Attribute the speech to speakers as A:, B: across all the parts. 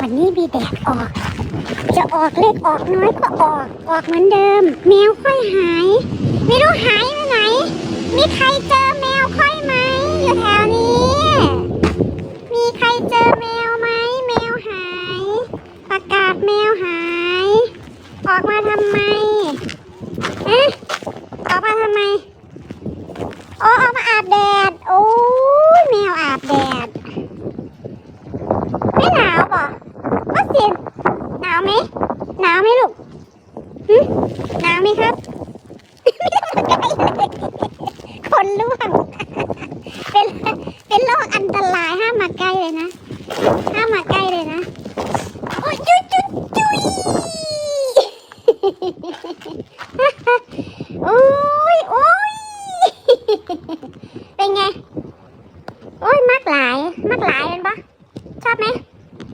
A: วันนี้มีแดดออก จะออกเล็กออกน้อยก็ออก ออกเหมือนเดิม แมวค่อยหาย ไม่รู้หายไปไหน มีใครเจอแมวค่อยไหมอยู่แถวนี้ มีใครเจอแมวไหมแมวหาย ประกาศแมวหาย ออกมาทำไมเอ๊ะออกมาทำไม โอ้ออกมาอาบแดด โอ้ยแมวอาบแดด ไม่หนาวป่ะก็สินหนาวไหมหนาวไหมลูกหึหนาวไหมครับ คนล่วง เป็นเป็นโรคอันตรายห้ามมาใกล้เลยนะ ห้ามมาใกล้เลยนะ โอ้ยจุ๊ยจุ๊ยจุ๊ยโอ้ยโอ้ยเป็นไง โอ้ยมักหลายมักหลายเป็นปะชอบไหม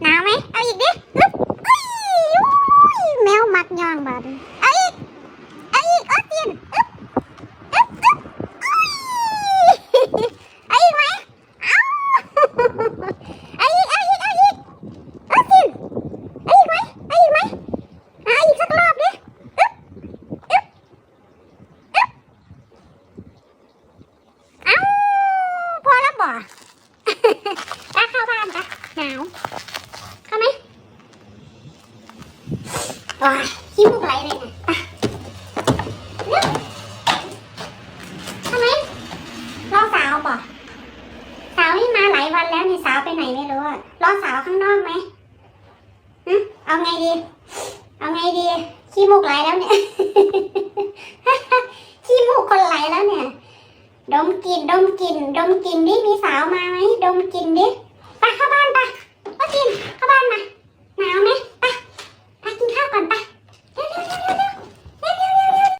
A: หนาวไหมเอาอีกดิอึ๊บอุ้ยอุ้ยแมักย่องบาดนี้เอาอีกเอาอีกออสตินอึ๊บอึ๊บอึ๊บอุ้ยเอาอีกไหมเอาเอาอีกเอาอีกเอาอีกออสตินเอาอีกไหมเอาอีกไหมเอาอีกสักรอบดิอึ๊บอึ๊บอึ๊บเอาพอแล้วบ่ ไปเข้าบ้านจ้ะหนาว เข้าไหม ว้าขี้มูกไหลเลยนะอะเร็วเข้าไหมรอสาวป่ะสาวนี่มาหลายวันแล้วเนี่ยสาวไปไหนไม่รู้อะรอสาวข้างนอกไหมหึเอาไงดี เอาไงดี ขี้มูกไหลแล้วเนี่ย ขี้มูกคนไหลแล้วเนี่ย ดมกลิ่นดมกลิ่นดมกลิ่นดิมีสาวมาไหมดมกลิ่นดิไปเข้าบ้าน